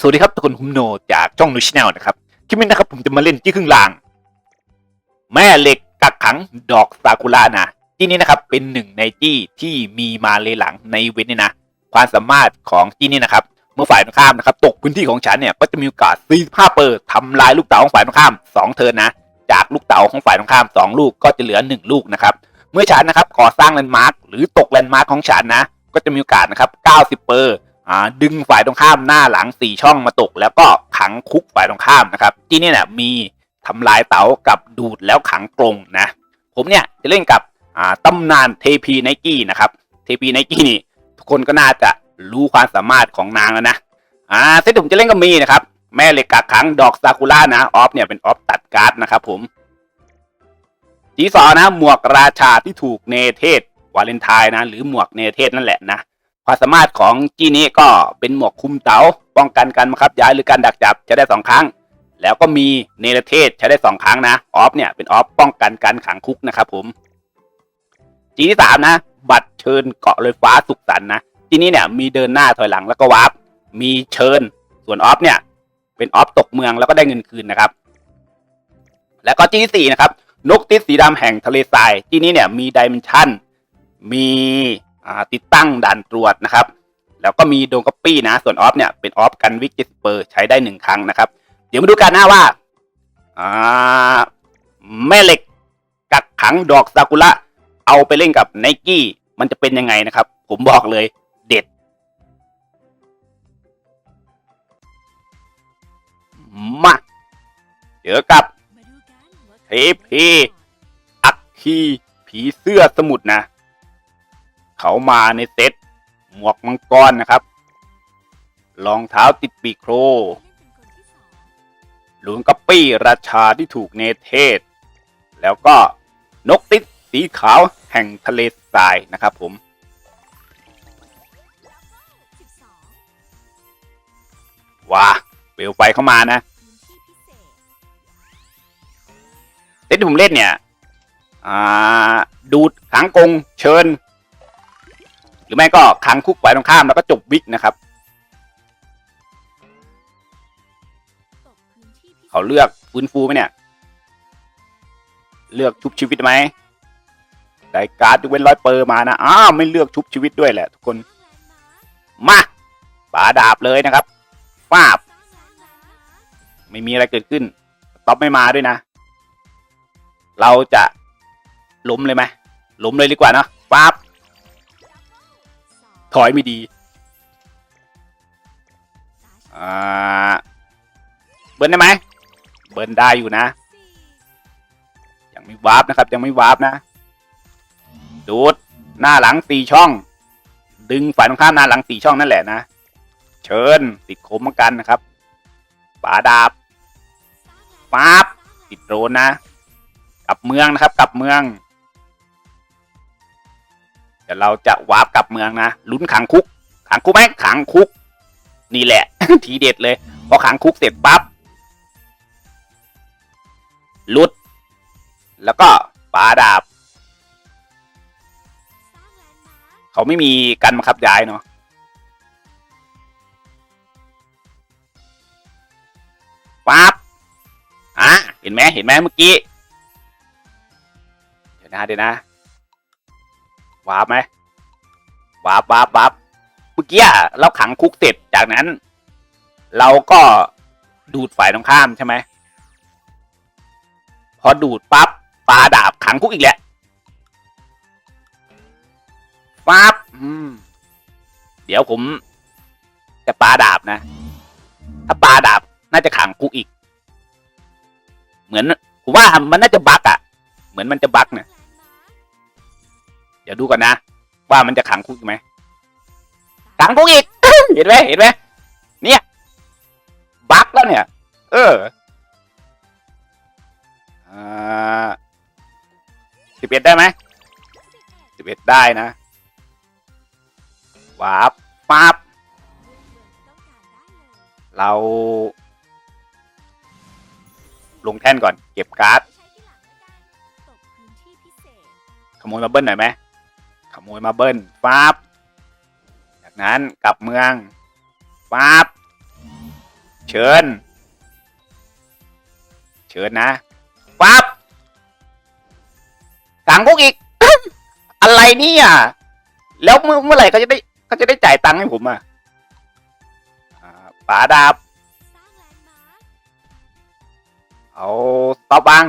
สวัสดีครับทุกคนผมโนจากช่องนูชแนลนะครับคลิปนี้นะครับผมจะมาเล่นจี้ครึ่งล่าง แม่เหล็กกักขังดอกซากุระนะจี้นี้นะครับเป็นหนึ่งในจี้ที่มีมาเลยหลังในเวนนี่นะ ความสามารถของจี้นี้นะครับ เมื่อฝ่ายตรงข้ามนะครับ ตกพื้นที่ของฉันเนี่ยก็จะมีโอกาส45เปอร์ทำลายลูกเต๋าของฝ่ายตรงข้าม 2 เทิร์นนะ จากลูกเต๋าของฝ่ายตรงข้าม 2 ลูกก็จะเหลือ 1 ลูกนะครับเมื่อฉันนะครับก่อสร้างแลนด์มาร์คหรือตกแลนด์มาร์คของฉันนะ ก็จะมีโอกาสนะครับ90เปอร์ อ่าดึงฝ่ายตรงข้ามหน้าหลัง4ช่องมาตก แล้วก็ขังคุกฝ่ายตรงข้ามนะครับ ที่นี่เนี่ยมีทำลายเต๋ากับดูดแล้วขังกรงนะ ผมเนี่ยจะเล่นกับอ่าตำนานเทพีไนกี้นะครับเทพีไนกี้นี่ทุกคนก็น่าจะรู้ความสามารถของนางแล้วนะอ่าเซตผมจะเล่นก็มีนะครับ แม่เหล็กกักขังดอกซากุระนะออฟเนี่ยเป็นออฟตัดการ์ดนะครับผมจีสอนะหมวกราชาที่ถูกเนเธศวาเลนไทน์นะ หรือหมวกเนเธศนั่นแหละนะ ความสามารถของจีนี้ก็เป็นหมวกคุมเตา๋าป้องกันการบังคับย้ายหรือการดักจับจะได้สองครั้ง แล้วก็มีเนรเทศใช้ได้สองครั้งนะออฟเนี่ยเป็นออฟป้องกันการขังคุกนะครับผมจีที่สามนะ บัตรเชิญเกาะลอยฟ้าสุขสันนะจีนี้เนี่ยมีเดินหน้าถอยหลังแล้วก็วาร์ปมีเชิญส่วนออฟเนี่ยเป็นออฟตกเมืองแล้วก็ได้เงินคืนนะครับ แล้วก็จีที่สี่นะครับนกติดสีดำแห่งทะเลทรายจีนี้เนี่ยมีดิเมนชันมี ติดตั้งด่านตรวจนะครับ แล้วก็มีโดนก๊อปปี้นะ ส่วนออฟเนี่ยเป็นออฟกันวิกเจสเปอร์ใช้ได้หนึ่งครั้งนะครับ เดี๋ยวมาดูกันนะว่าอ่าแม่เหล็กกักขังดอกซากุระเอาไปเล่นกับไนกี้มันจะเป็นยังไงนะครับ ผมบอกเลยเด็ดมาเจอกับเทพีอัคคีผีเสื้อสมุทรนะ เขามาในเซตหมวกมังกรนะครับรองเท้าติดปีโครหลุนกัปปี้ราชาที่ถูกเนเทศแล้วก็นกติดสีขาวแห่งทะเลทรายนะครับผม ว้าเปลวไฟเข้ามานะเซตที่ผมเล่นเนี่ย ดูดขังกงเชิญ หรือไม่ก็ขังคุกฝ่ายตรงข้ามแล้วก็จบวิกนะครับ เขาเลือกฟื้นฟูไหมเนี่ย เลือกชุบชีวิตไหมได้การ์ดยกเว้นร้อยเปอร์มานะอ้าวไม่เลือกชุบชีวิตด้วยแหละ ทุกคน มาป่าดาบเลยนะครับฟาบ ไม่มีอะไรเกิดขึ้นต็อปไม่มาด้วยนะ เราจะล้มเลยไหมล้มเลยดีกว่านะปั๊บ ถอยไม่ดีอ่าเบิร์นได้ไหมเบิร์นได้อยู่นะ ยังไม่วาร์ปนะครับ ยังไม่วาร์ปนะ ดูดหน้าหลังสี่ช่อง ดึงฝ่ายตรงข้ามหน้าหลังสี่ช่องนั่นแหละนะ เชิญติดคมเหมือนกันนะครับป่าดาบปั๊บติดโดรนนะ กลับเมืองนะครับ กลับเมือง ดี๋ยวเราจะวาร์ปกลับเมืองนะลุ้นขังคุก ขังคุกไหมขังคุก นี่แหละ ทีเด็ดเลย พอขังคุกเสร็จปั๊บลุด แล้วก็ปาดาบ เขาไม่มีการบังคับย้ายเนาะปั๊บอะเห็นไหมเห็นไหมเมื่อกี้ เดี๋ยวนะเดี๋ยวนะ วาร์ปไหมวาร์ปวาร์ปวาร์ปเมื่อกี้เราขังคุกเสร็จจากนั้น เราก็ดูดฝ่ายตรงข้ามใช่ไหมพอดูดปั๊บปลาดาบขังคุกอีกแหละปั๊บอืมเดี๋ยวผมจะปลาดาบนะ ถ้าปลาดาบน่าจะขังคุกอีก เหมือนผมว่ามันน่าจะบักอะเหมือนมันจะบักเนี่ย ดี๋ยวดูก่อนนะ ว่ามันจะขังคุกอีกไหมขังคุกอีก เห็นไหมเห็นไหมเนี่ยบั๊กแล้วเนี่ย เออสิบเอ็ดได้ไหมสิบเอ็ดได้นะวาบปั๊บเราลงแท่นก่อน เก็บการ์ดขโมยมาเบิ้ลหน่อยไหม ขโมยมาเบิ้ลปั๊บจากนั้นกลับเมืองปั๊บเชิญ เชิญนะปั๊บขังคุกอีก อะไรเนี่ยแล้วเมื่อเมื่อไหร่เขาจะได้เขาจะได้จ่ายตังค์ให้ผมอะอ่าป๋าดาบเอาตอปวาง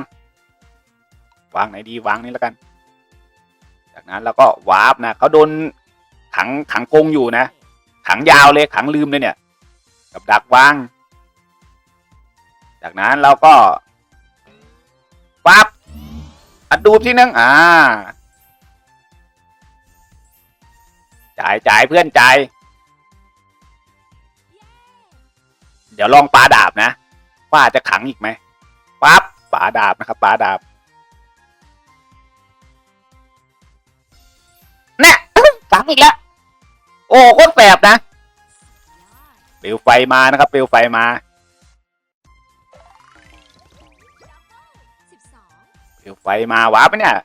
วางไหนดีวางนี้แล้วกัน จากนั้นแล้วก็วาร์ปนะเขาโดนขังขังกงอยู่นะ ขังยาวเลยขังลืมเลยเนี่ย กับดักวาง จากนั้นเราก็ปั๊บอัดดูที่นึงอ่าจ่ายจ่ายเพื่อนจ่ายเดี๋ยวลองปลาดาบนะว่าจะขังอีกไหมปั๊บปลาดาบนะครับปลาดาบ อีกแล้ว โอ้โคตรแสบนะเปลวไฟมานะครับเปลวไฟมาเปลวไฟมาวาร์ปเนี่ย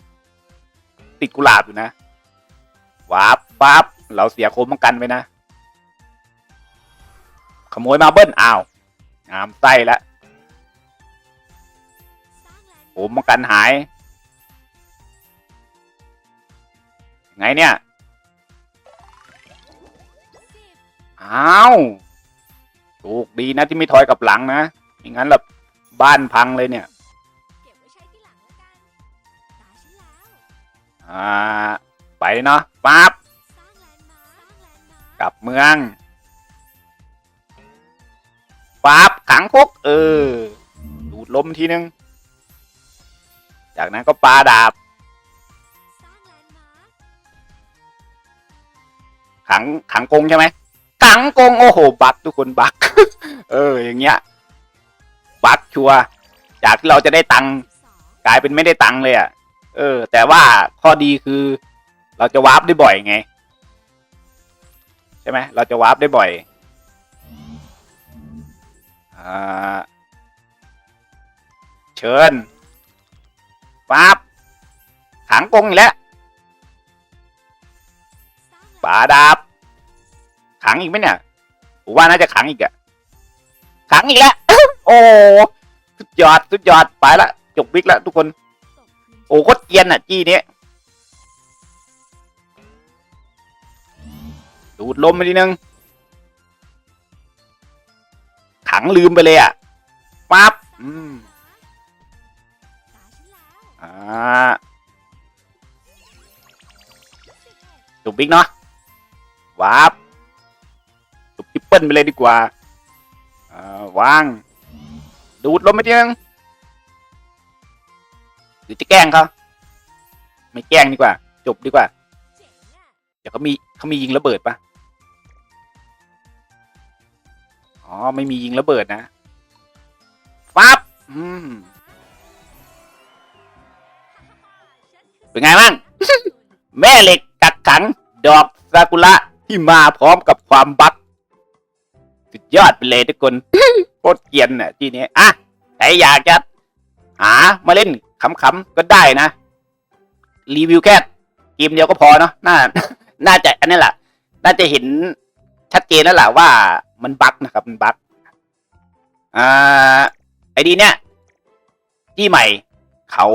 ติดกุหลาบอยู่นะวาร์ปปั๊บเราเสียโคมป้องกันไปนะ ขโมยมาเบิ้ลอ้าวงามไส้ล้วโคมป้องกันหาย ไงเนี่ย อ้าวโชคดีนะที่ไม่ถอยกลับหลังนะไม่งั้นแบบบ้านพังเลยเนี่ย เก็บไว้ใช้ที่หลังแล้วกันตาฉันแล้ว อ่า ไปเนาะปั๊บสร้างแลนด์มาร์คสร้างแลนด์มากลับเมืองปั๊บขังคุกเออ ดูดลมทีนึง จากนั้นก็ปาดาบ สร้างแลนด์มาร์คขังขังกรงใช่ไหม ขังกง โอ้โห บักทุกคนบัก เออ อย่างเงี้ย บักชัว จากที่เราจะได้ตังค์กลายเป็นไม่ได้ตังค์เลยอะ เออ แต่ว่าข้อดีคือ เราจะวาร์ปได้บ่อยไง ใช่ไหม เราจะวาร์ปได้บ่อย อ่า เชิญปั๊บขังกงอีกแล้วสร้างแลนด์ป่าดาบ งอีกไหมเนี่ยผมว่าน่าจะขังอีกอะขังอีกแล้ว โอ้สุดยอดสุดยอดไปละจบวิกแล้วทุกคน โอ้โคตรเกรียนอะจี้เนี้ยดูดลมไปทีนึง ขังลืมไปเลยอะปั๊บอืมตาฉันแล้วอ่าจบบิ๊กเนาะวาปจบ ปเปิลไปเลยดีกว่าอ่าวาง ดูดลมไปทีนึงหรือจะแกล้งเขาไม่แกล้งดีกว่า จบดีกว่าเจ๋งอะเดี๋ยวเขามีเขามียิงระเบิดปะอ๋อ ไม่มียิงระเบิดนะปั๊บอืมเป็นไงบ้าง แม่เหล็กกักขัง ดอกซากุระที่มาพร้อมกับความบัก ยอดไปเลยทุกคน โคตรเกรียนน่ะทีนี้อะใครอยากจะหามาเล่นขำๆก็ได้นะ รีวิวแค่เกมเดียวก็พอเนาะน่า น่าจะอันนี้แหละน่าจะเห็นชัดเจนแล้วแหละว่ามันบั๊กนะครับ มันบั๊กอ่าไอดีเนี่ยที่ใหม่ เขา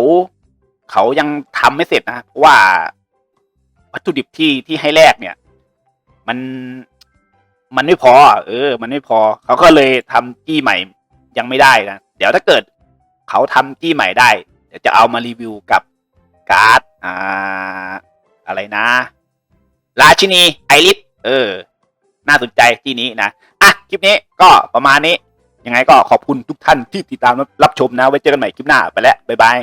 เขายังทำไม่เสร็จนะเพราะว่าวัตถุดิบที่ที่ให้แลกเนี่ย มัน มันไม่พอ เออ มันไม่พอ เขาก็เลยทำจี้ใหม่ยังไม่ได้นะ เดี๋ยวถ้าเกิดเขาทำจี้ใหม่ได้ เดี๋ยวจะเอามารีวิวกับการ์ดอ่าอะไรนะ ราชินีไอริสเออ น่าสนใจที่นี้นะ อะ คลิปนี้ก็ประมาณนี้ ยังไงก็ขอบคุณทุกท่านที่ติดตามรับชมนะ ไว้เจอกันใหม่คลิปหน้าไปแล้ว บ๊ายบาย